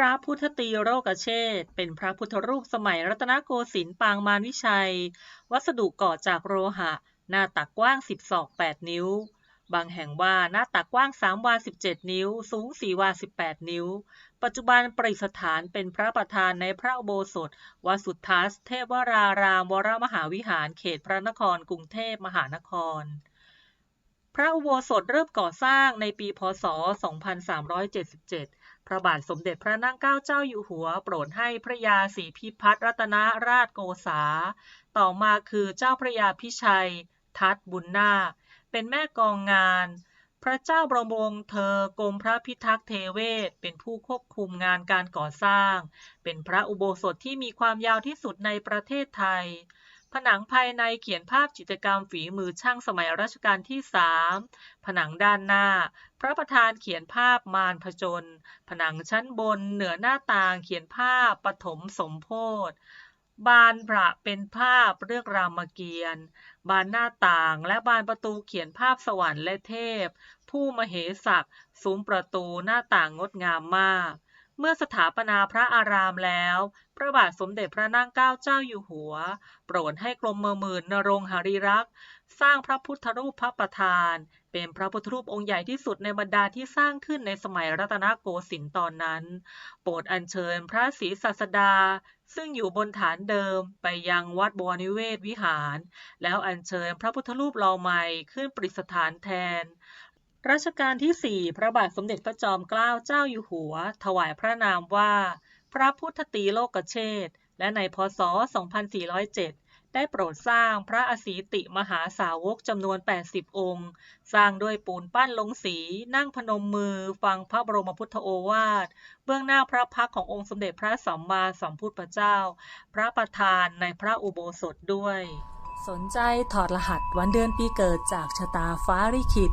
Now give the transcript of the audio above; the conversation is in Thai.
ระพุทธตีโรกเชษเป็นพระพุทธรูปสมัยรัตนโกสินทร์ปางมารวิชัย วัสดุก่อจากโลหะ หน้าตักกว้าง 10ศอก 8 นิ้ว บางแห่งว่าหน้าตักกว้าง 3 วา 17 นิ้ว สูง 4 วา 18 นิ้ว ปัจจุบันประดิษฐานเป็นพระประธานในพระอุโบสถวสุทธัสเทพวรารามวรมหาวิหารเขตพระนครกรุงเทพมหานคร ระอุโบสถเริ่มก่อสร้างในปีพศ 2377 พระบาทสมเด็จพระนั่งเกล้าเจ้าอยู่หัว โปรดให้พระยาศรีพิพัฒนรัตนราชโกษา ต่อมาคือเจ้าพระยาพิชัย ทัตบุญนาเป็นแม่กองงาน พระเจ้าบรมวงศ์เธอกรมพระพิทักษ์เทเวศ เป็นผู้ควบคุมงานการก่อสร้าง เป็นพระอุโบสถที่มีความยาวที่สุดในประเทศไทย ผนังภายในเขียนภาพจิตรกรรมฝีมือช่างสมัยรัชกาลที่สามผนังด้านหน้า พระประธานเขียนภาพมารผจญผนังชั้นบนเหนือหน้าต่างเขียนภาพปฐมสมโพธิบานประเป็นภาพเรื่องรามเกียรติ์บานหน้าต่างและบานประตูเขียนภาพสวรรค์และเทพ ผู้มเหสักซุ้มประตูหน้าต่างงดงามมาก เมื่อสถาปนาพระอารามแล้ว พระบาทสมเด็จพระนั่งเกล้าเจ้าอยู่หัว โปรดให้กรมเมืองมื่นนรงค์หริรักษ์ สร้างพระพุทธรูปพระประธาน เป็นพระพุทธรูปองค์ใหญ่ที่สุดในบรรดาที่สร้างขึ้นในสมัยรัตนโกสินทร์ตอนนั้น โปรดอัญเชิญพระศรีสัสดา ซึ่งอยู่บนฐานเดิมไปยังวัดบวรนิเวศวิหาร แล้วอัญเชิญพระพุทธรูปหล่อใหม่ขึ้นประดิษฐานแทน รัชกาลที่ 4 พระบาทสมเด็จพระจอมเกล้าเจ้าอยู่หัว ถวายพระนามว่า พระพุทธตีโลกเชษฐ์และในพศ 2407 ได้โปรดสร้างพระอสีติมหาสาวกจำนวน 80 องค์ สร้างด้วยปูนปั้นลงสี นั่งพนมมือ ฟังพระบรมพุทธโอวาท เบื้องหน้าพระพักขององค์สมเด็จพระสัมมาสัมพุทธเจ้า พระประธานในพระอุโบสถด้วย สนใจถอดรหัสวันเดือนปีเกิดจากชะตาฟ้าลิขิต